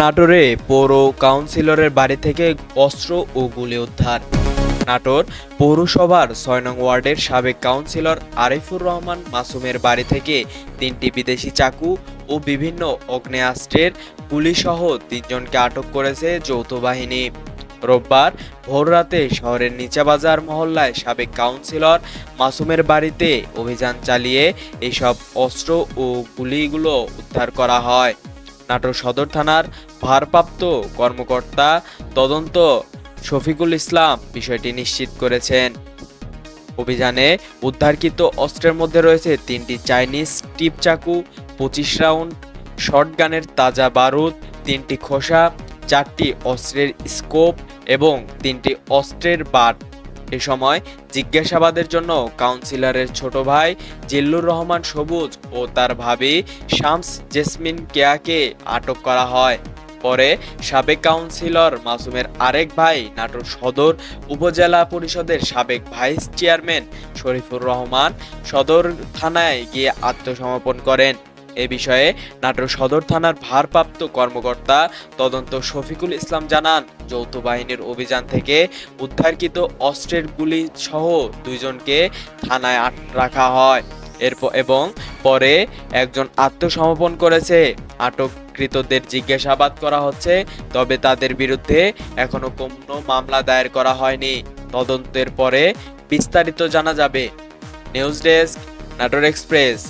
নাটোরে পৌর কাউন্সিলরের বাড়ি থেকে অস্ত্র ও গুলি উদ্ধার। নাটোর পৌরসভার ছয় নং ওয়ার্ডের সাবেক কাউন্সিলর আরিফুর রহমান মাসুমের বাড়ি থেকে তিনটি বিদেশি চাকু ও বিভিন্ন অগ্নেয়াস্ত্রের গুলিসহ তিনজনকে আটক করেছে যৌথ বাহিনী। রোববার ভোররাতে শহরের নিচাবাজার মহল্লায় সাবেক কাউন্সিলর মাসুমের বাড়িতে অভিযান চালিয়ে এইসব অস্ত্র ও গুলিগুলো উদ্ধার করা হয়। নাটোর সদর থানার ভারপ্রাপ্ত কর্মকর্তা তদন্ত শফিকুল ইসলাম বিষয়টি নিশ্চিত করেছেন। অভিযানে উদ্ধারকৃত অস্ত্রের মধ্যে রয়েছে তিনটি চাইনিজ টিপ চাকু, পঁচিশ রাউন্ড শটগানের তাজা বারুদ, তিনটি খোসা, চারটি অস্ত্রের স্কোপ এবং তিনটি অস্ত্রের বাট। এ সময় জিজ্ঞাসাবাদের জন্য কাউন্সিলরের ছোট ভাই জিল্লুর রহমান সবুজ ও তার ভাবি শামস জেসমিন কেয়াকে আটক করা হয়। পরে সাবেক কাউন্সিলর মাসুমের আরেক ভাই নাটোর সদর উপজেলা পরিষদের সাবেক ভাইস চেয়ারম্যান শরীফুর রহমান সদর থানায় গিয়ে আত্মসমর্পণ করেন। এ বিষয়ে নাটোর সদর থানার ভারপ্রাপ্ত কর্মকর্তা তদন্ত শফিকুল ইসলাম জানান, যৌথ বাহিনীর অভিযান থেকে উদ্ধারকৃত অস্ত্রের গুলি সহ দুইজনকে থানায় আট রাখা হয়। এরপর এবং পরে একজন আত্মসমর্পণ করেছে। আটককৃতদের জিজ্ঞাসাবাদ করা হচ্ছে, তবে তাদের বিরুদ্ধে এখনও কোনো মামলা দায়ের করা হয়নি। তদন্তের পরে বিস্তারিত জানা যাবে। News desk, Natore express.